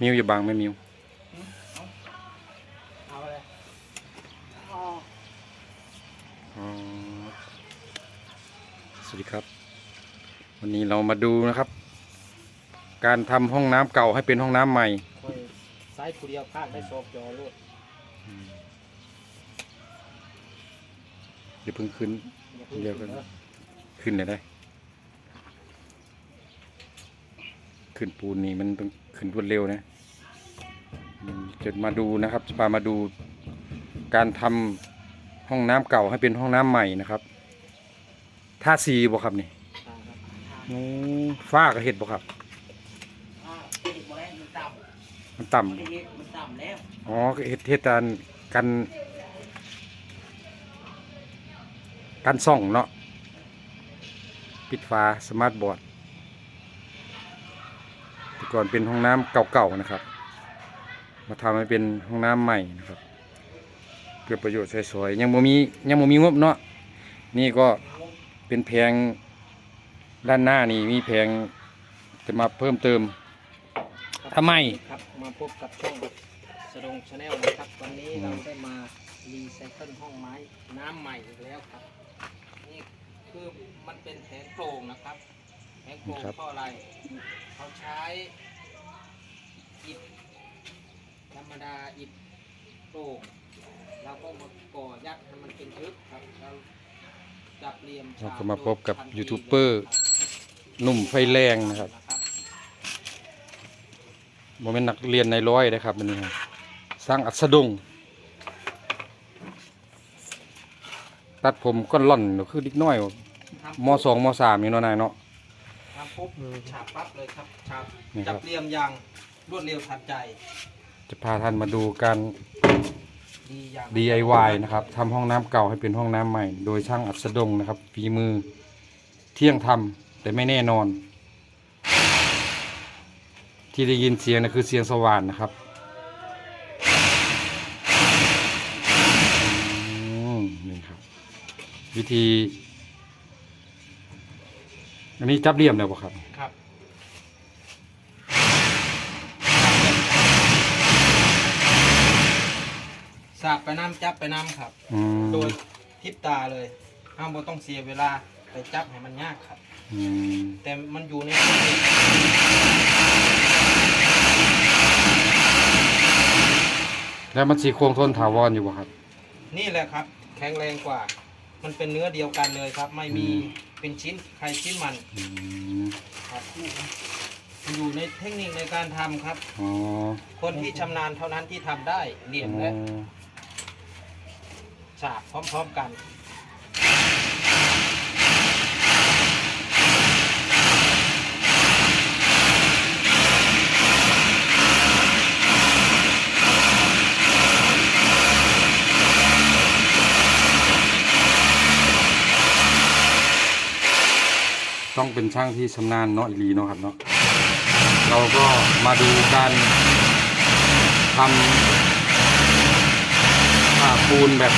มิวอย่าบังไม่มิวเอาเลยอ๋อสวัสดีครับ วันนี้เรามาดูนะครับ การทำห้องน้ำเก่าให้เป็นห้องน้ำใหม่ คอยซ้ายผู้เดียวข้างได้โซบจอลูกเดี๋ยวเพิ่งขึ้นอย่าพิ่งเดี๋ยวก่อนขึ้นขึ้นเลยได้ ขึ้นปูนนี่มันต้องขึ้นรวดเร็วนะจะมาดูนะครับจะพามาดูการทำห้องน้ำเก่าให้เป็นห้องน้ำใหม่นะครับท่าสีบ่ครับนี่อ่าครับอืมฝ้าก็เห็ดบ่ครับมันต่ำอ๋อเห็ดเห็ดการกันกันส่องเนาะปิดฝาสมาร์ทบอร์ด ก่อนเป็นห้องน้ำเก่าๆนะครับ มาทำให้เป็นห้องน้ำใหม่นะครับ เพื่อประโยชน์ใช้สอยยังบ่มียังบ่มีงบเนาะนี่ก็เป็นแพงด้านหน้านี่มีแพงจะมาเพิ่มเติมทำไมครับมาพบกับช่องสดงชาแนลนะครับวันนี้อืมเราได้มารีไซเคิลห้องไม้น้ำใหม่อีกแล้วครับนี่คือมันเป็นแผงโปร่งนะครับแผงโปร่งเพราะอะไรเขา ใช้อิฐธรรมดาอิฐโปร่งเราก็มาก่อยัดให้มันเป็นทึบครับเราจับเหลี่ยมเราก็มาพบกับยูทูบเบอร์หนุ่มไฟแรงนะครับโมเมนต์นักเรียนในร้อยนะครับมันนี้สร้างอัสดง ตัดผมก็ล่อนคือดิกน้อยมสองมสามนี่เนาะนายเนาะ ทำปุ๊บฉาบปั๊บเลยครับฉาบนี่ครัจับบเหลี่ยมอย่างรวดเร็วทันใจจะพาท่านมาดูการ ดีอย่าง DIY นะครับทำห้องน้ำเก่าให้เป็นห้องน้ำใหม่ โดยช่างอัสดงนะครับฝีมือเที่ยงทำแต่ไม่แน่นอน ที่ได้ยินเสียงนะคือเสียงสว่านนะครับอืมนี่ครับ วิธี อันนี้จับเหลี่ยมแล้วป่ะครับ ครับสาบไปน้ำจับไปน้ำครับ อืมโดยพริบตาเลยห้ามบ่ต้องเสียเวลาไปจับให้มันยากครับ อืมแต่มันอยู่ในแล้วมันสีโครงทนถาวรอยู่ป่ะครับ นี่แหละครับ แข็งแรงกว่า มันเป็นเนื้อเดียวกันเลยครับ ไม่มีเป็นชิ้นใครชิ้นมันอืมครับมันอยู่ในเทคนิคในการทำครับ อ๋อคนที่ชำนาญเท่านั้นที่ทำได้เหลี่ยมและอ๋อ ฉาบพร้อม ๆ กัน เป็นช่างที่ชำนาญเนาะอีลีเนาะครับเนาะเราก็มาดูการทำผ่าปูนแบบ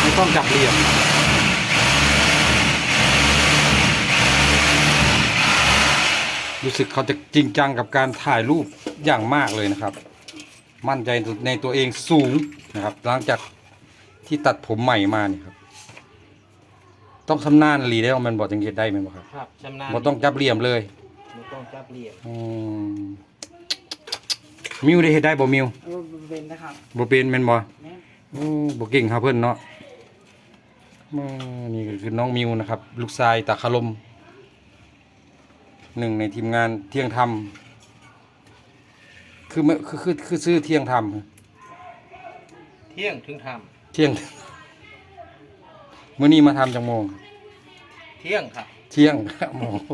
ไม่ต้องจับเหลี่ยมรู้สึกเขาจะจริงจังกับการถ่ายรูปอย่างมากเลยนะครับ มั่นใจในตัวเองสูงนะครับ หลังจากที่ตัดผมใหม่มาเนี่ยครับ ต้องชำนาญอีหลีได้ว่ามันบอกจังเฮ็ดได้แมันบ่ครับครับชำนาญบ่ต้องจับเหลี่ยมเลยไม่ต้องจับเหลี่ยมอืมมิวได้เฮ็ดได้บ่มิวเออเป็นนะครับบ่เป็นแม่นบ่แม่โอ้บ่เก่งหาเพิ่นเนาะอืมนี่ก็คือน้องมิวนะครับ ลูกชายตาคลมหนึ่งในทีมงานเที่ยงธรรมคือไม่คือคือคือชื่อเที่ยงธรรมเที่ยงถึงทเที่ยง มื้อนี้มาทำจังโมงำเที่ยงครับเที่ยงโอ้โห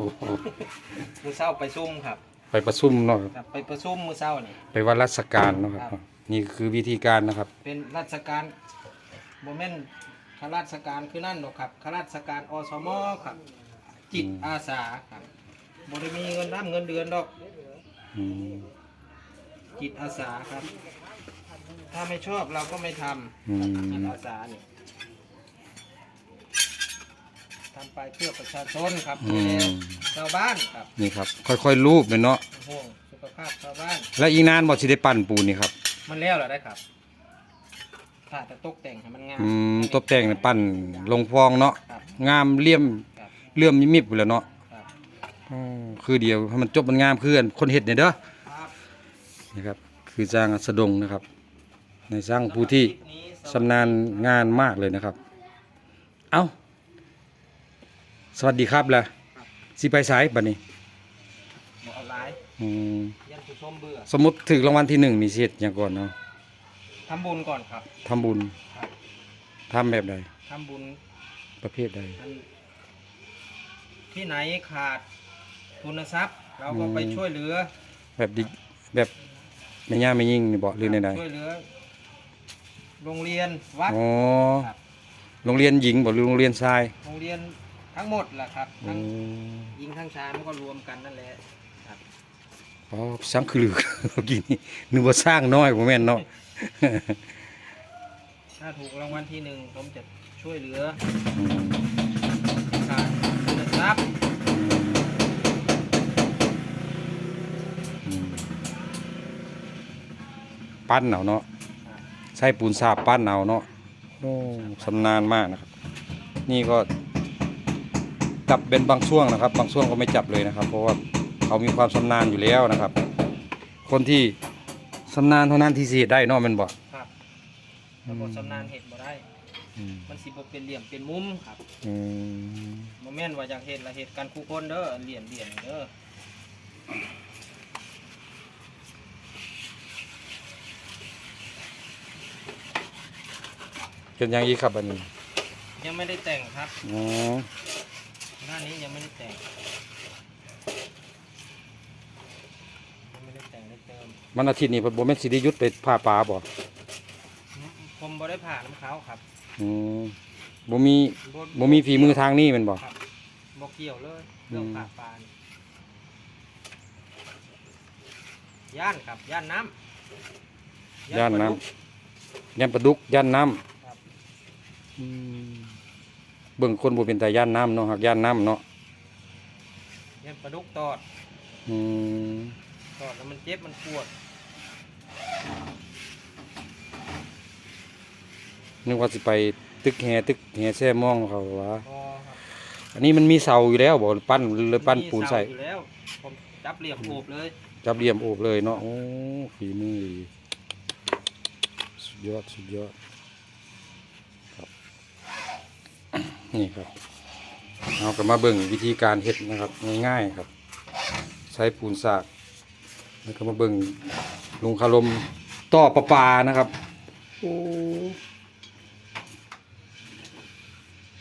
มือเศร้าไปซุ่มครับไปประชุมเนาะครับไปประชุมมือเศร้านี่ ไปวัดราชการเนาะครับ ครับ นี่คือวิธีการนะครับ เป็นราชการโมเมนข้าราชการคือนั่นหรอกครับข้าราชการอสมครับ จิตอาสาครับบริมีเงินร่ำเงินเดือนดอกอืมจิตอาสาครับ ถ้าไม่ชอบเราก็ไม่ทอืำจิตมอาสานี่ทำ ไปเพื่อประชาชนครับอืดูแลมชาวบ้านครับนี่ครับ ค่อยๆรูปเลยเนาะห่วงสุสุขภาพชาวบ้าน และอีกนานบ่สิได้ปั้นปูนนี่ครับมันแล้วเหรอได้ครับถ้าจะตกแต่งให้มันงามอืมตบแต่งนี่ปั้นลงฟองเนาะครับงามเลี่ยมครับเลื่อมมิบๆไปแหล้วเนาะครับอืมคือเดียวให้มันจบมันงามคืออันคนเฮ็ดเนี่ยเด้อครับนะครับ คือจ้างอัสดงนะครับ ในสร้างผู้ที่ ชำนาญงานมากเลยนะครับ เอ้า สวัสดีครับล่ะสิไปสายบัดนี้บอกเอาไลน์อืมยันผู้ชมเบื่อสมมุติถึงรางวัลที่หนึ่งนี่สิเฮ็ดหยังก่อนเนาะทำบุญก่อนครับทำบุญครับทำแบบใดทำบุญประเภทใด อันที่ไหนขาดทุนทรัพย์ เราก็ไปช่วยเหลือแบบดิแบบแม่ย่าแม่ยิ่งนี่บ่หรือใดช่วยเหลือ โรงเรียนวัดๆอ๋อครับ โรงเรียนหญิงบ่หรือโรงเรียนชาย โรงเรียน ทั้งหมดแหละครับอืทั้งมหญิงทั้งชายมันก็รวมกันนั่นแหละครับอ๋อสังคือลือ เมื่อกี้นี่นึกว่าสร้างน้อยบ่แม่นเนาะ ถ้าถูกรางวัลที่หนึ่งผมจะช่วยเหลืออืมขาดทุนทรัพย์อืมปั้นเอาเนาะใช้ปูนสาบปั้นเอาเนาะโอ้ชำนาญมากนะครับ นี่ก็ จับเป็นบางช่วงนะครับ บางช่วงก็ไม่จับเลยนะครับ เพราะว่าเขามีความชำนาญอยู่แล้วนะครับ คนที่ชำนาญเท่านั้นที่สิเฮ็ดได้เนาะแม่นบ่ครับถ้าบทสำนานเห็ดบ่ได้อืมมันสิบ่เป็นเหลี่ยมเป็นมุมครับอืมโมแม่นว่าอยากเห็ดละเห็ดกันคู่คนเด้อเหลี่ยมเหลี่ยมเด้อเป็นอย่างอีกครับอันนี้ ยังไม่ได้แต่งครับอ๋อห น้านี้ยังไม่ได้แต่งยังไม่ได้แต่งได้เติมมันอาทิตย์นี้บ่แม่นสิได้หยุดไปผ่าป่าบ่ผมบ่ได้ผ่าน้ำเขาครับอืมบ่มีบ่มีฝีมือทางนี้แม่นบ่ ครับบ่เกี่ยวเลยเรื่องอืม ผ่าปลานี่ย่านครับย่านน้ำย่านน้ำปลดุกย่านปลาดุกย่านน้ำครับอืม เบิ่งคนบ่เป็นตาย่านน้ำเนาะหักย่านน้ำเนาะย่านปลาดุกตอดอืมตอดแล้วมันเจ็บมันปวดนึกว่าสิไปตึกแฮตึกแฮแซ่มองเขาว่าพอครับอันนี้มันมีเสาอยู่แล้วบ่ปั้นเลยปั้นปูนใส่ มีเสาอยู่แล้วผมจับเหลี่ยมโอบเลยจับเหลี่ยมโอบเลยเนาะโอ้ฝีมือดีสุดยอด สุดยอดครับ นี่ครับเอาก็มาเบิ่งวิธีการเฮ็ดนะครับง่ายๆครับ ใช้ปูนสากแล้วก็มาเบิ่งลุงคารมต่อประปานะครับโอ้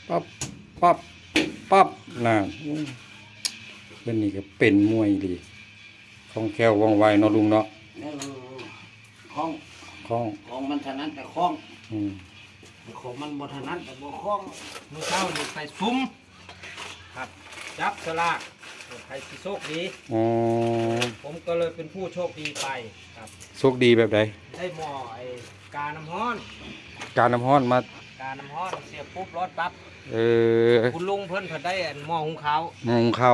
ปั๊บปั๊บปั๊บน่ะอืมเพิ่นนี่ก็เป็นมวยดีคล่องแคล่วว่องไวเนาะลุงเนาะนี่คล้องคล่องของมันถนัดแต่คล้อง อืม ของมันบ่ถนัดแต่บ่คล้องมือเท้านี่ไปซุ้มครับ จับสลากใครสิโชคดี อ๋อผมก็เลยเป็นผู้โชคดีไปครับ โชคดีแบบใดได้หม้อไอ้กาน้ำร้อน การน้ำร้อนมา กาน้ำร้อนเสียบปุ๊บร้อนปั๊บเออคุณลุงเพิ่นเพิ่นได้อันหม้อหุงข้าวมองเข้า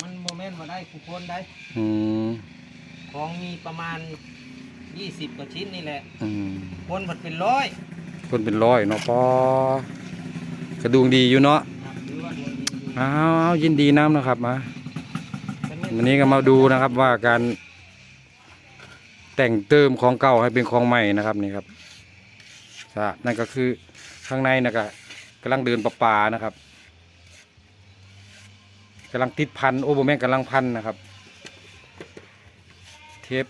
มันโมเมนต์มาได้ทุกคนได้ อืมของมีประมาณ 20กว่าชิ้นนี่แหละอืมคนมันเป็นร้อยคนเป็นร้อยเนาะปอกระดุงดีอยู่เนาะครับหรือว่าดวงดีอยู่อ้าวยินดีน้ำนะครับมา เป็นไม่วันนี้ก็มาดูนะครับว่าการแต่งเติมของเก่าให้เป็นของใหม่นะครับนี่ครับอะนั่นก็คือข้างในนะก็กำลังเดินประปานะครับกำลังติดพันโอ้โบแม่นกำลังพันนะครับ เทป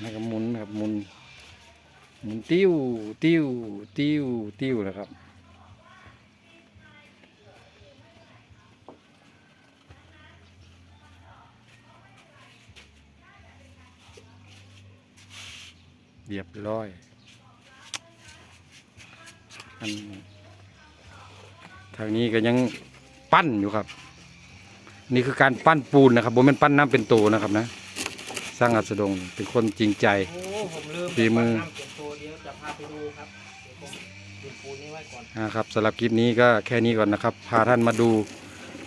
แล้วก็หมุนครับหมุนหมุนติ้วติ้วติ้วติ้วนะครับเรียบร้อย อันทางนี้ก็ยังปั้นอยู่ครับ นี่คือการปั้นปูนนะครับผมเป็นปั้นน้ำเป็นโตนะครับนะ สร้างอัสดงเป็นคนจริงใจ โอ้ผมลืมฝีมือ น้ำเก็บตัวเดียวจะพาไปดูครับเดี๋ยวผมดินปูนนี้ไว้ก่อนอ่าครับสำหรับคลิปนี้ก็แค่นี้ก่อนนะครับ พาท่านมาดู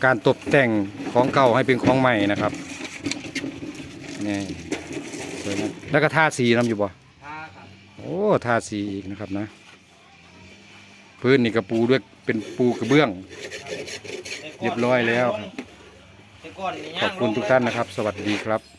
การตกแต่งของเก่าให้เป็นของใหม่นะครับนี่สวยนะแล้วก็ทาสีน้ำอยู่บ่ท่าครับโอ้ทาสีอีกนะครับนะ พื้นนี่กระปูด้วยเป็นปูกระเบื้อง แต่ก่นเรียบร้อยแล้วครับแต่ก่อนนี่ขอบคุณทุกท่านนะครับ สวัสดีครับ